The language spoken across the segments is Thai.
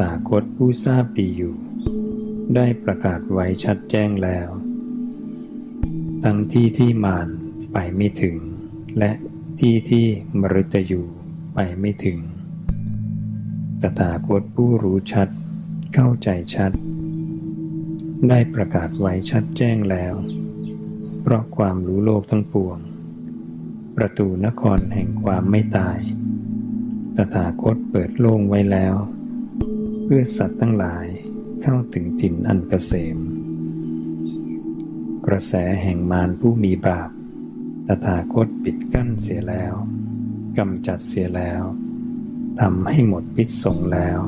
ถาคตผู้ทราบดีอยู่ ได้ประกาศไว้ชัดแจ้งแล้ว ทั้งที่ที่มารไปไม่ถึง และที่ที่มฤตยูไปไม่ถึง ตถาคตผู้รู้ชัด เข้าใจชัด ได้ประกาศไว้ชัดแจ้งแล้ว เพราะความรู้โลกทั้งปวง ประตูนครแห่งความไม่ตาย ตถาคตเปิดโล่งไว้แล้ว พื่อสัตว์ทั้งหลายเข้าถึงถิ่นอันเกษม กระแสแห่งมารผู้มีบาปตถาคตปิดกั้นเสียแล้วกำจัดเสียแล้วทำให้หมดพิษสงแล้ว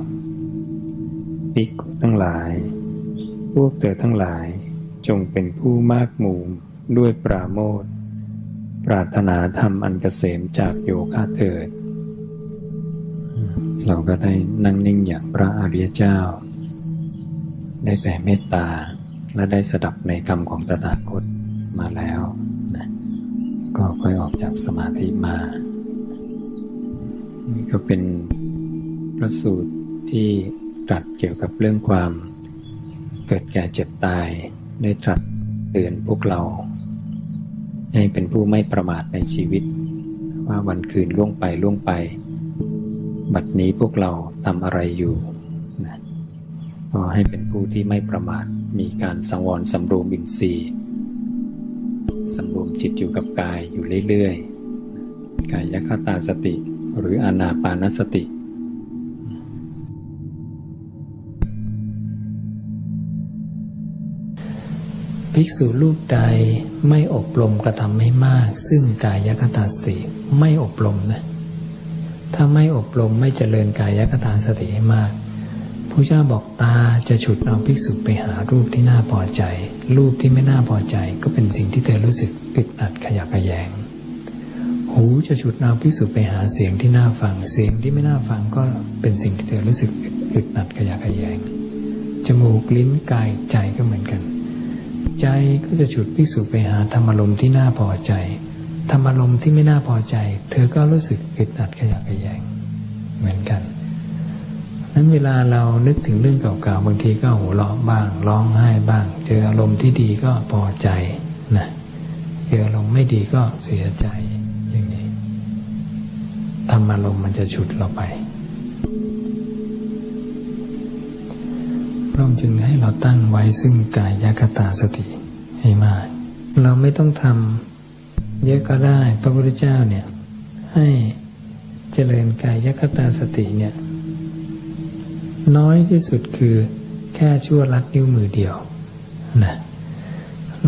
ภิกขุทั้งหลาย พวกเธอทั้งหลายจงเป็นผู้มากมู่ด้วยปราโมทปรารถนาธรรมอันเกษมจากโยคะเถิด เราก็ได้นั่งนิ่งอย่างพระอริยเจ้า ได้แผ่เมตตาและได้สดับในคำของตถาคตมาแล้วนะก็ค่อยออกจากสมาธิมานี่ก็เป็นพระสูตรที่ตรัสเกี่ยวกับเรื่องความเกิดแก่เจ็บตายได้ตรัสเตือนพวกเรา ให้เป็นผู้ไม่ประมาทในชีวิต ว่าวันคืนล่วงไปล่วงไป บัดนี้พวกเราทำอะไรอยู่นะก็ให้เป็นผู้ที่ไม่ประมาทมีการสังวรสำรวมอินทรีย์สำรวมจิตอยู่กับกายอยู่เรื่อยๆ กายยคตาสติ หรืออานาปานสติภิกษุรูปใดไม่อบรมกระทำให้มาก ซึ่งกายคตาสติ ไม่อบรมนะ ถ้าไม่อบรมไม่เจริญกายคตาสติให้มากพระเจ้าบอกตาจะฉุดเอาภิกษุไปหารูปที่น่าพอใจ รูปที่ไม่น่าพอใจ ก็เป็นสิ่งที่เธอรู้สึกอึดอัดขยักขยแยง หูจะฉุดเอาภิกษุไปหาเสียงที่น่าฟัง เสียงที่ไม่น่าฟังก็เป็นสิ่งที่เธอรู้สึกอึดอัดขยักขยแยง จมูกลิ้นกายใจก็เหมือนกัน ใจก็จะฉุดภิกษุไปหาธรรมารมณ์ที่น่าพอใจ ธรรมารมณ์ที่ไม่น่าพอใจ เธอก็รู้สึกอึดอัดขยักขยงเหมือนกันนั้นเวลาเรานึกถึงเรื่องเก่าๆบางทีก็หัวเราะบ้าง ร้องไห้บ้าง เจออารมณ์ที่ดีก็พอใจนะเจออารมณ์ไม่ดีก็เสียใจอย่างนี้ธรรมารมณ์มันจะฉุดเราไปพระองค์จึงให้เราตั้งไว้ซึ่งกายคตาสติให้มาก เราไม่ต้องทำ เยอะก็ได้ พระพุทธเจ้าเนี่ย ให้เจริญกายคตาสติเนี่ย น้อยที่สุดคือแค่ชั่วลัดนิ้วมือเดียวนะ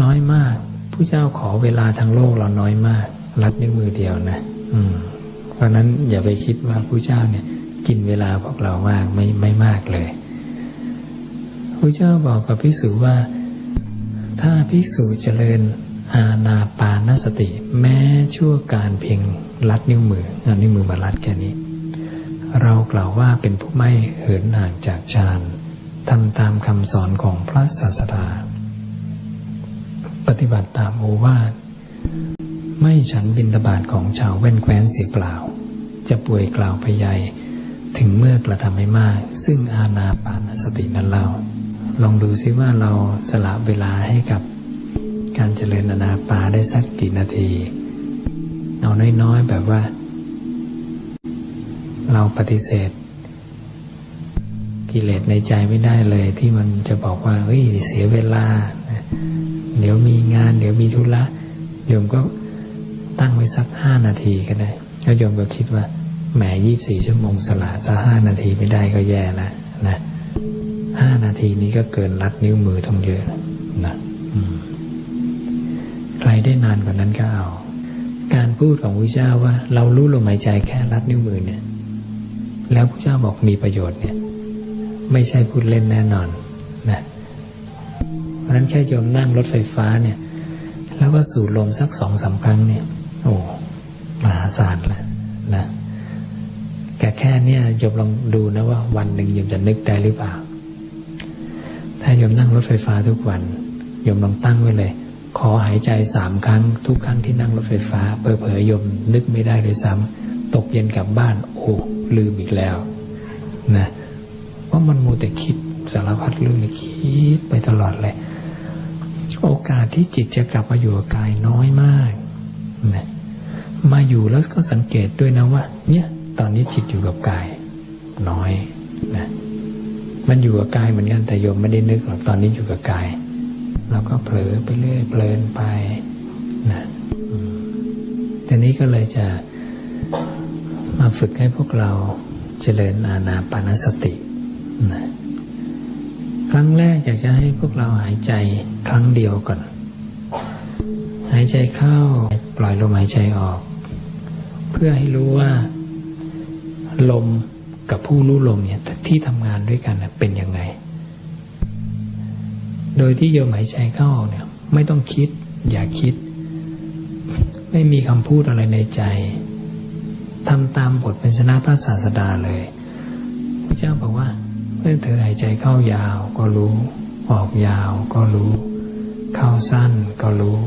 น้อยมากผู้เจ้าขอเวลาทางโลกเราน้อยมากลัดนิ้วมือเดียวนะอืม เพราะนั้นอย่าไปคิดว่าผู้เจ้าเนี่ย กินเวลาพวกเรามากไม่ไม่มากเลยผู้เจ้าบอกกับภิกษุว่า ถ้าภิกษุเจริญ อาณาปานสติ แม้ชั่วการเพียงลัดนิ้วมืออนิ้วมือมาลัดแค่นี้ เรากล่าวว่าเป็นผู้ไม่เหินห่างจากฌานทำตามคำสอนของพระศาสดา ปฏิบัติตามโอวาทไม่ฉันบินตบาทของชาวแว่นแคว้นเสียเปล่า จะป่วยกล่าวพยายถึงเมื่อกระทำไม่มาก ซึ่งอาณาปานสตินั้นเล่าลองดูซิว่าเราสละเวลาให้กับ การเจริญอานาปาได้สักกี่นาที เอาน้อยๆแบบว่า เราปฏิเสธ กิเลสในใจไม่ได้เลย ที่มันจะบอกว่าเฮ้ยเสียเวลา เดี๋ยวมีงาน เดี๋ยวมีธุระโยมก็ตั้งไว้สักห้านาทีก็ได้แล้วโยมก็คิดว่าแหมยี่บสี่ชั่วโมงสละจะห้านาทีไม่ได้ก็แย่ล้วนะห้านาทีนี้ก็เกินรัดนิ้วมือต้องเยอะนะ ใครได้นานกว่านั้นก็เอา การพูดของพระเจ้าว่า เรารู้ลมหายใจแค่รัดนิ้วมือเนี่ย แล้วพระเจ้าบอกมีประโยชน์เนี่ย ไม่ใช่พูดเล่นแน่นอนนะเพราะนั้นแค่โยมนั่งรถไฟฟ้าเนี่ย แล้วก็สูดลมสักสองสาครั้งเนี่ย โอ้มหาศาลแล้วนะแค่แค่เนี่ยโยมลองดูนะว่า วันหนึ่งโยมจะนึกได้หรือเปล่า ถ้าโยมนั่งรถไฟฟ้าทุกวันโยมลองตั้งไว้เลย ขอหายใจสามครั้ง ทุกครั้งที่นั่งรถไฟฟ้าเผลอๆยมนึกไม่ได้เลยซ้ำตกเย็นกลับบ้าน โอ้ลืมอีกแล้วนะว่ามันโมแต่คิดสารพัดเรื่องเลยคิดไปตลอดเลย โอกาสที่จิตจะกลับมาอยู่กับกายน้อยมากนะมาอยู่แล้วก็สังเกตด้วยนะว่า เนี่ย ตอนนี้จิตอยู่กับกายน้อยนะมันอยู่กับกายเหมือนกันแต่โยมไม่ได้นึกหรอกตอนนี้อยู่กับกาย เราก็เผลอไปเรื่อยเพลินไปนะทีนี้ก็เลยจะมาฝึกให้พวกเราเจริญอาณาปานสตินะครั้งแรกอยากจะให้พวกเราหายใจครั้งเดียวก่อน หายใจเข้าปล่อยลมหายใจออก เพื่อให้รู้ว่า ลมกับผู้รู้ลมเนี่ยที่ทำงานด้วยกันเป็นยังไง โดยที่โยมหายใจเข้าออกเนี่ย ไม่ต้องคิด อย่าคิด ไม่มีคำพูดอะไรในใจทำตามบทเป็นชนะพระศาสดาเลยพระเจ้าบอกว่าเมื่อเธอหายใจเข้ายาวก็รู้ ออกยาวก็รู้ เข้าสั้นก็รู้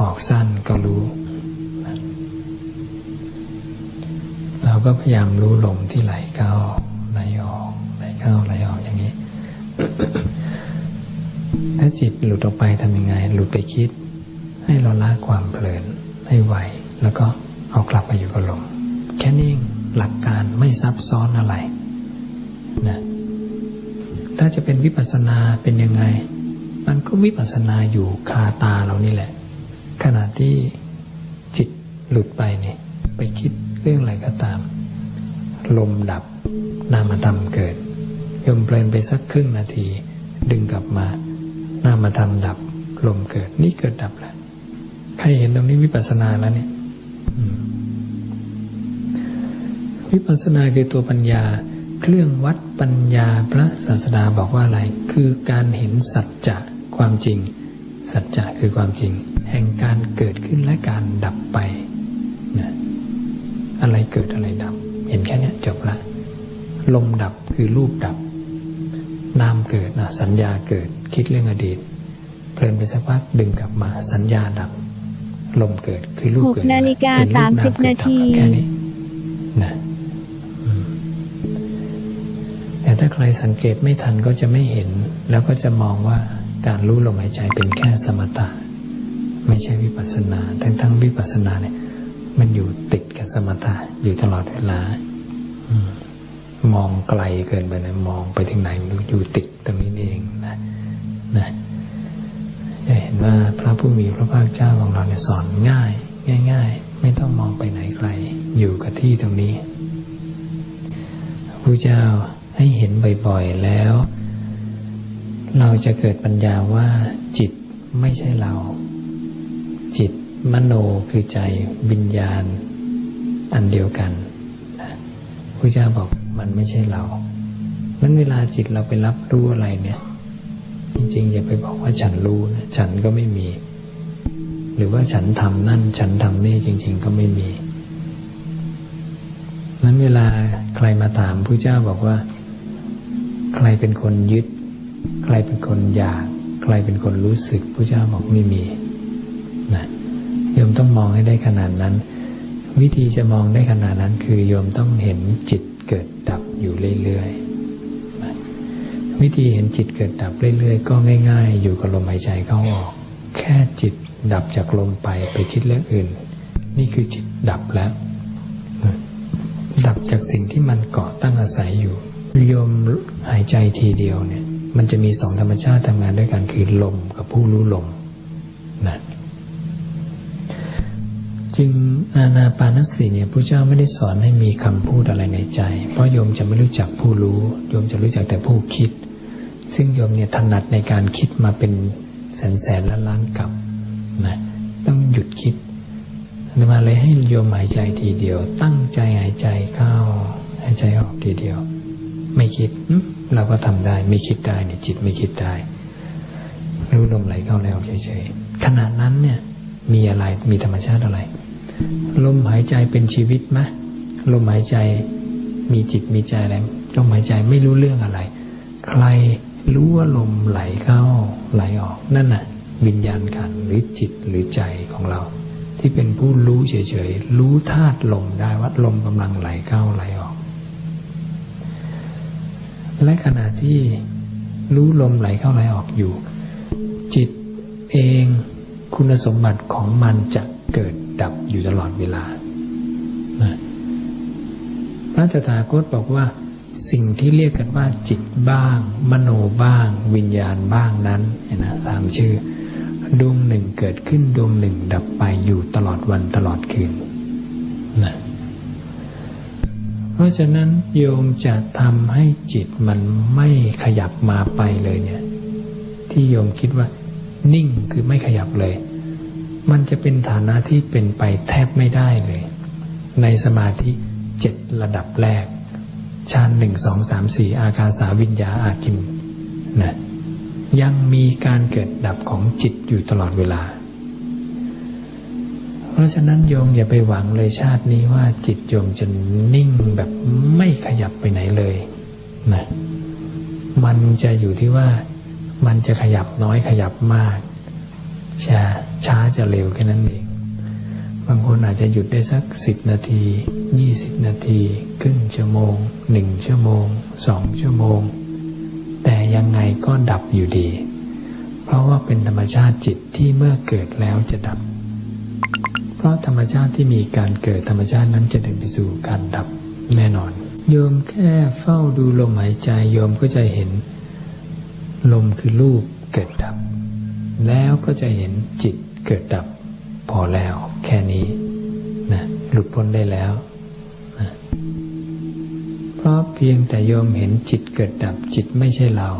ออกสั้นก็รู้เราก็พยายามรู้ลมที่ไหลเข้าไหล จิตหลุดออกไปทำยังไง หลุดไปคิด ให้เราละความเพลินให้ไวแล้วก็เอากลับมาอยู่กับลมแค่นี้หลักการไม่ซับซ้อนอะไรนะถ้าจะเป็นวิปัสสนาเป็นยังไง มันก็วิปัสสนาอยู่คาตาเรานี่แหละ ขณะที่จิตหลุดไปเนี่ยไปคิดเรื่องอะไรก็ตาม ลมดับนามธรรมเกิดยมเพลินไปสักครึ่งนาที ดึงกลับมา นามธรรมดับลมเกิด นี่เกิดดับแล้วใครเห็นตรงนี้วิปัสสนาแล้วเนี่ยวิปัสสนาคือตัวปัญญา เครื่องวัดปัญญาพระศาสดาบอกว่าอะไร คือการเห็นสัจจะความจริง สัจจะคือความจริง แห่งการเกิดขึ้นและการดับไปนะอะไรเกิดอะไรดับ เห็นแค่นี้จบละ ลมดับคือรูปดับ นามเกิดนะสัญญาเกิดคิดเรื่องอดีต เพลินไปสักพักดึงกลับมาสัญญาดับลมเกิดคือรูปเกิด6นาฬิกาเห็รูปสามสิบเกิดนาดัทีแค่นี้นะอืมแต่ถ้าใครสังเกตไม่ทันก็จะไม่เห็น แล้วก็จะมองว่าการรู้ลมหายใจเป็นแค่สมถะไม่ใช่วิปัสสนา ทั้งทั้งวิปัสสนาเนี่ย มันอยู่ติดกับสมถะอยู่ตลอดเวลา อืม มองไกลเกินไปนะมองไปถึงไหนไม่รู้อยู่ติดตรงนี้เองนะนะจะเห็นว่าพระผู้มีพระภาคเจ้าของเราเนี่ยสอนง่าย ง่าย ๆ ไม่ต้องมองไปไหนไกล อยู่กับที่ตรงนี้พระเจ้าให้เห็นบ่อยๆแล้ว เราจะเกิดปัญญาว่าจิตไม่ใช่เรา จิตมโนคือใจวิญญาณ อันเดียวกันพระเจ้าบอก มันไม่ใช่เรามันเวลาจิตเราไปรับรู้อะไรเนี่ย จริงๆอย่าไปบอกว่าฉันรู้นะฉันก็ไม่มี หรือว่าฉันทำนั่น ฉันทำนี่จริง ๆ ก็ไม่มีนั้นเวลาใครมาถามพระเจ้าบอกว่า ใครเป็นคนยึด ใครเป็นคนอยาก ใครเป็นคนรู้สึกพระเจ้าบอกไม่มีนะโยมต้องมองให้ได้ขนาดนั้น วิธีจะมองได้ขนาดนั้นคือโยมต้องเห็นจิต เกิดดับอยู่เรื่อยๆ วิธีเห็นจิตเกิดดับเรื่อยๆ ก็ง่าย ๆ อยู่กับลมหายใจเข้าออก แค่จิตดับจากลมไปไปคิดเรื่องอื่น นี่คือจิตดับแล้ว ดับจากสิ่งที่มันเกาะตั้งอาศัยอยู่โยมหายใจทีเดียวเนี่ย มันจะมีสองธรรมชาติทำงานด้วยกันคือลมกับผู้รู้ลมนะ อาณาปานสติเนี่ยพระเจ้าไม่ได้สอนให้มีคำพูดอะไรในใจ เพราะโยมจะไม่รู้จักผู้รู้ โยมจะรู้จักแต่ผู้คิด ซึ่งโยมเนี่ยถนัดในการคิดมาเป็นแสนแสนล้านล้านกับนะต้องหยุดคิดมาเลยให้โยมหายใจทีเดียว ตั้งใจหายใจเข้า หายใจออกทีเดียว ไม่คิดเราก็ทำได้ไม่คิดได้เนี่ยจิตไม่คิดได้รู้ลมไหลเข้าแล้วเฉยๆขณะนั้นเนี่ยมีอะไรมีธรรมชาติอะไร ลมหายใจเป็นชีวิตไหมลมหายใจมีจิตมีใจอะไรลมหายใจไม่รู้เรื่องอะไร ใครรู้ว่าลมไหลเข้าไหลออกนั่นน่ะ วิญญาณขันหรือจิตหรือใจของเรา ที่เป็นผู้รู้เฉยๆ รู้ธาตุลมได้ว่าลมกำลังไหลเข้าไหลออก และขณะที่รู้ลมไหลเข้าไหลออกอยู่ จิตเองคุณสมบัติของมันจะเกิด ดับอยู่ตลอดเวลานะพระตถาคตบอกว่า สิ่งที่เรียกกันว่าจิตบ้าง มโนบ้าง วิญญาณบ้างนั้นนนะสามชื่อดวงหนึ่งเกิดขึ้นดวงหนึ่งดับไปอยู่ตลอดวันตลอดคืนนะเพราะฉะนั้นโยมจะทำให้จิตมันไม่ขยับมาไปเลยเนี่ย ที่โยมคิดว่า นิ่งคือไม่ขยับเลย มันจะเป็นฐานะที่เป็นไปแทบไม่ได้เลย ในสมาธิเจ็ดระดับแรกฌานหนึ่งสองสามสี่อากาสาวิญญาอากินนะยังมีการเกิดดับของจิตอยู่ตลอดเวลา เพราะฉะนั้นโยมอย่าไปหวังเลยชาตินี้ว่าจิตโยมจะนิ่งแบบไม่ขยับไปไหนเลยนะมันจะอยู่ที่ว่ามันจะขยับน้อยขยับมากช้า ช้าจะเร็วแค่นั้นเอง บางคนอาจจะหยุดได้สักสิบนาทียี่สิบนาที ครึ่งชั่วโมงหนึ่งชั่วโมงสองชั่วโมง แต่ยังไงก็ดับอยู่ดี เพราะว่าเป็นธรรมชาติจิตที่เมื่อเกิดแล้วจะดับ เพราะธรรมชาติที่มีการเกิดธรรมชาตินั้นจะเดินไปสู่การดับแน่นอน โยมแค่เฝ้าดูลมหายใจโยมก็จะเห็นลมคือรูปเกิดดับ แล้วก็จะเห็นจิต เกิดดับพอแล้วแค่นี้นะหลุดพ้นได้แล้วนะเพราะเพียงแต่โยมเห็นจิตเกิดดับจิตไม่ใช่เรา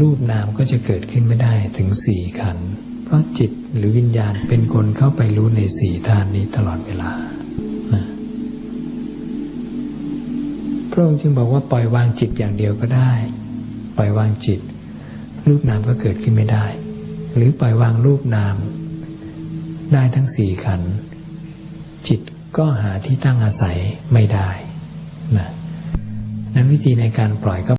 รูปนามก็จะเกิดขึ้นไม่ได้ถึงสี่ขัน เพราะจิตหรือวิญญาณเป็นคนเข้าไปรู้ในสี่ธาตุนี้ตลอดเวลานะพระองค์จึงบอกว่าปล่อยวางจิตอย่างเดียวก็ได้ ปล่อยวางจิต รูปนามก็เกิดขึ้นไม่ได้ หรือปล่อยวางรูปนาม ได้ทั้งสี่ขัน จิตก็หาที่ตั้งอาศัยไม่ได้นะนั้นวิธีในการปล่อยก็